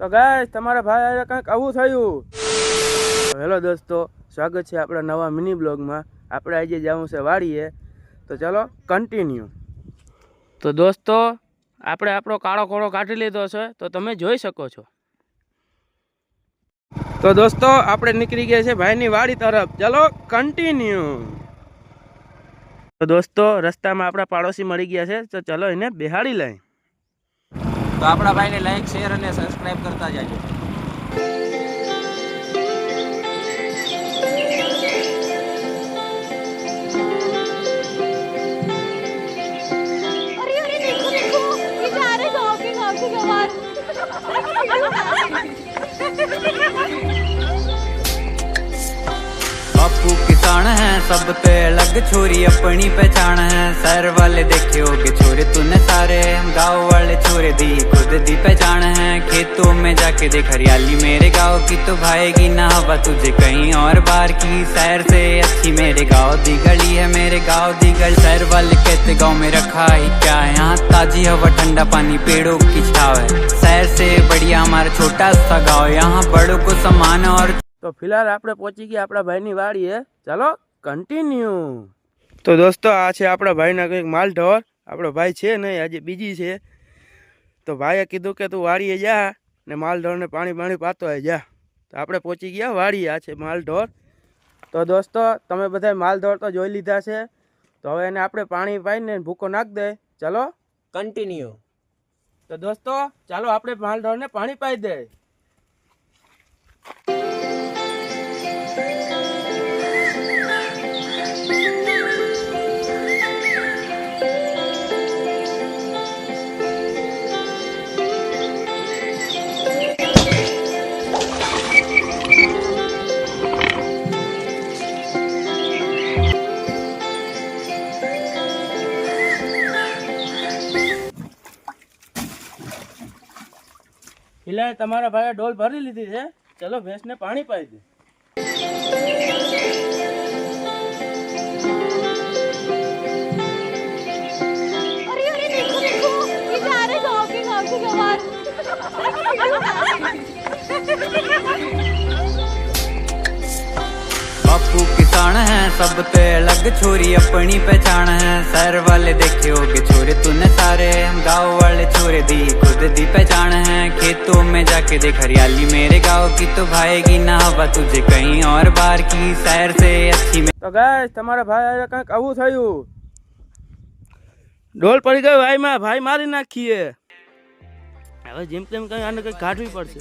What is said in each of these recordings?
તો ગાય તમારા ભાઈ કંઈક આવું થયું. હેલો દોસ્તો, સ્વાગત છે આપણા નવા મિની બ્લોગમાં આપણે આજે જવું છે વાડીએ. તો ચાલો કન્ટિન્યુ તો દોસ્તો, આપણે આપણો કાળો કોળો કાઢી લીધો છે, તો તમે જોઈ શકો છો. તો દોસ્તો, આપણે નીકળી ગયા છે ભાઈની વાડી તરફ. ચાલો કન્ટિન્યુ તો દોસ્તો, રસ્તામાં આપણા પાડોશી મળી ગયા છે, તો ચલો એને બેહાડી લઈ अपना भाई ने लाइक शेयर અને સબસ્ક્રાઈબ કરતા જાજો. बापू किसान है सब पे अलग छोरी अपनी पहचान है सर वाले देखियो कि में जाके देख हरियाली मेरे गाँव की तो भाएगी ना हवा तुझे कहीं और बार की सैर से अच्छी मेरे गाँव दी गली है मेरे गाँव दी गली सैर वाले कहते गाँव में रखा ही क्या है यहाँ ताजी हवा ठंडा पानी पेड़ों की छाव है सैर से बढ़िया हमारा छोटा सा गाँव यहाँ बड़ों को समान और તો ફિલહાલ આપણે પહોંચી ગયા આપણા ભાઈની વાડીએ ચાલો કન્ટિન્યુ તો દોસ્તો આ છે આપણા ભાઈના કંઈક માલ ઢોર આપણો ભાઈ છે નહીં આજે બીજી છે તો ભાઈએ કીધું કે તું વાડીએ જા ને માલ ઢોરને પાણી પાણી પાતો હોય જા. તો આપણે પહોંચી ગયા વાડી આ છે માલઢોર. તો દોસ્તો તમે બધા માલઢોર તો જોઈ લીધા છે. તો હવે એને આપણે પાણી પાઈને ભૂકો નાખ દે. ચાલો. કન્ટિન્યુ તો દોસ્તો ચાલો આપણે માલ ઢોરને પાણી પાઈ દે. ફિલહાલ તમારા ભાઈએ ડોલ ભરી લીધી છે ચલો ભેંસને પાણી પાઈ દે अरे अरे देखो देखो ये जा रहे गाँव के गाँव के गवार बापू किसान है सब ते अलग छोरी अपनी पहचान है सर वाले देखे होगे छोरे तूने सारे गाँव वाले छोरे दी खुद दी पहचान है खेतों में जाके देख हरियाली मेरे गाँव की तो भाएगी ना हवा तुझे कहीं और बार की सैर से अच्छी તો ગાય તમારા ભાઈ હારે કંઈક આવું થયું ડોલ પડી ગયો ભાઈમાં ભાઈ મારી નાખીએ હવે જેમ તેમ કઈ આને કંઈક કાઢવી પડશે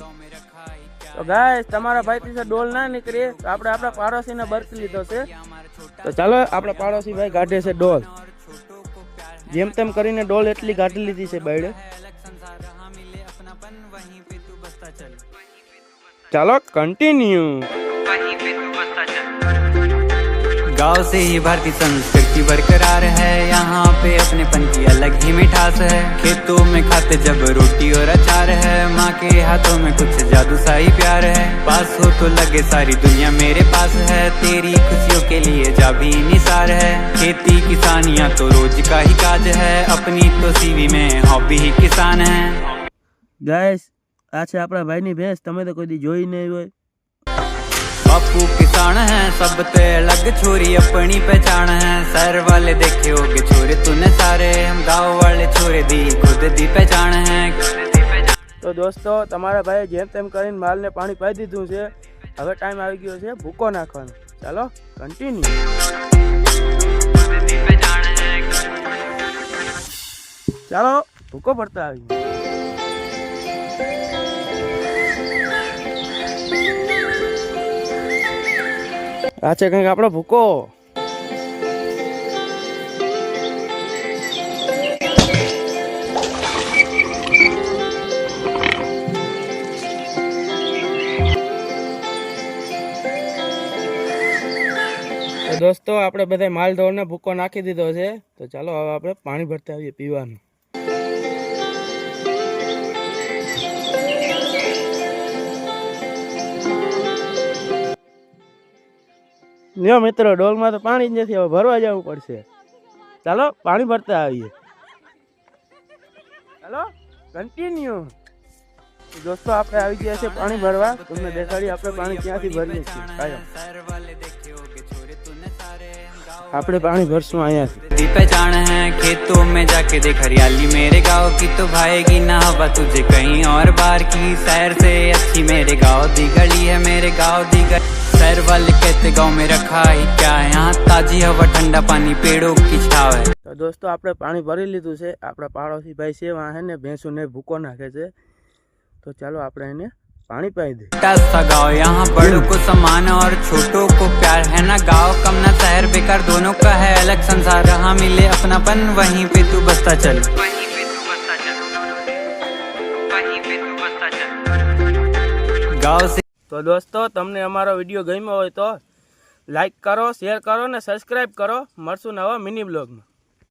તો ગાય તમારા ભાઈથી ડોલ ના નીકળે, તો આપણે આપણા પાડોશીને બરકી લીધો છે. તો ચાલો, આપણા પાડોશી ભાઈ કાઢે છે ડોલ. જેમ તેમ કરીને ડોલ એટલી કાઢી લીધી છે બાયડે ચાલો કન્ટિન્યુ गांव से ही भारतीय संस्कृति बरकरार है यहाँ पे अपनेपन की अलग ही मिठास है खेतों में खाते जब रोटी और अचार है माँ के हाथों में कुछ जादू सा ही प्यार है पास हो तो लगे सारी दुनिया मेरे पास है तेरी खुशियों के लिए जा भी निसार है खेती किसानियाँ तो रोज का ही काज है अपनी तो सीवी में हॉबी ही किसान है ગાઈસ આ છે આપણા ભાઈની ભેંસ તમે તો કોઈ દી જોઈ નહીં હોય अपू किसान है, सब ते अलग छोरी अपनी पहचान है। सर वाले देखे कि छोरे तूने सारे, हम गाँव वाले छोरे दी खुद दी पहचान है। तो दोस्तों तुम्हारा भाई जेम तेम कर माल ने पानी पाई दीदू से हमें टाइम आ गया से भूको नाखो चलो कंटीन्यू चलो भूको पड़ता है આ છે કંઈક આપણો ભૂકો. દોસ્તો, આપણે બધા માલ ધોળને ભૂકો નાખી દીધો છે. તો ચાલો, હવે આપણે પાણી ભરતા આવીએ પીવાનું. લ્યો મિત્રો ડોલમાં તો પાણી જ નથી હવે ભરવા જવું પડશે ચાલો પાણી ભરતા આવીએ ચાલો કન્ટિન્યુ દોસ્તો આપણે આવી ગયા છે પાણી ભરવા તમને દેખાડી આપણે પાણી ક્યાંથી ભરીએ છીએ કાયમ शहर वाले देखे होगे छोरे तूने सारे गाँव આપણે પાણી ભરશું અહીંયાથી दी पहचान है खेतों में जाके देख हरियाली मेरे गांव की तो भाएगी ना हवा तुझे कहीं और बार की शहर से अच्छी मेरे गांव दी गली है मेरे गांव दी गली शहर वाले कहते गांव में रखा ही क्या है यहाँ ताजी हवा ठंडा पानी पेड़ों की छाव है તો દોસ્તો આપણે પાણી ભરી લીધું છે આપણા પાડોશી ભાઈ છે વાં હે ને ભેંસુને ભૂકો નાખે છે તો ચાલો આપણે એને પાણી પાઈ દઈએ छोटा सा गाँव यहाँ बड़ों को समान और छोटों को प्यार है ना गाँव कम ना शहर बेकार दोनों का है अलग संसार जहाँ मिले अपनापन वहीं पे तू बसता चल वहीं पे तू बसता चल वहीं पे तू बसता चल गाँव से તો દોસ્તો, તમને અમારો વીડિયો ગમ્યો હોય તો લાઈક કરો શેર કરો ને સબસ્ક્રાઈબ કરો. મળશું નવા મિની બ્લોગમાં